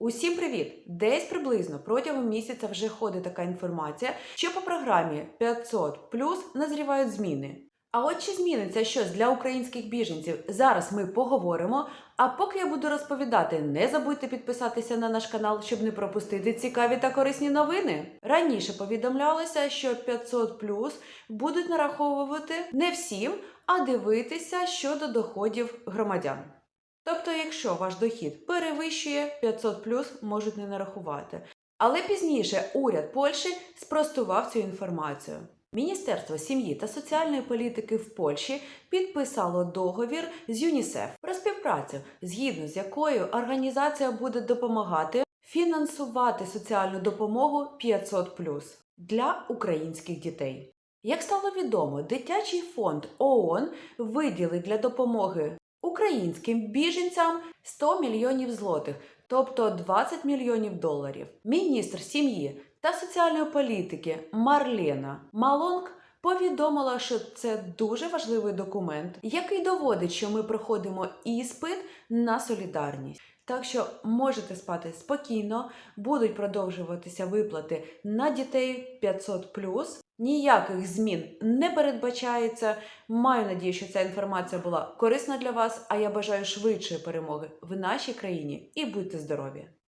Усім привіт! Десь приблизно протягом місяця вже ходить така інформація, що по програмі 500 плюс назрівають зміни. А от чи зміниться щось для українських біженців? Зараз ми поговоримо. А поки я буду розповідати, не забудьте підписатися на наш канал, щоб не пропустити цікаві та корисні новини. Раніше повідомлялося, що 500 плюс будуть нараховувати не всім, а дивитися щодо доходів громадян. Тобто, якщо ваш дохід перевищує 500 плюс, можуть не нарахувати. Але пізніше уряд Польщі спростував цю інформацію. Міністерство сім'ї та соціальної політики в Польщі підписало договір з ЮНІСЕФ про співпрацю, згідно з якою організація буде допомагати фінансувати соціальну допомогу 500 для українських дітей. Як стало відомо, дитячий фонд ООН виділив для допомоги українським біженцям 100 мільйонів злотих, тобто 20 мільйонів доларів. Міністр сім'ї та соціальної політики Марлена Малонг повідомила, що це дуже важливий документ, який доводить, що ми проходимо іспит на солідарність. Так що можете спати спокійно, будуть продовжуватися виплати на дітей 500 Ніяких змін не передбачається. Маю надію, що ця інформація була корисна для вас. А я бажаю швидшої перемоги в нашій країні і будьте здорові!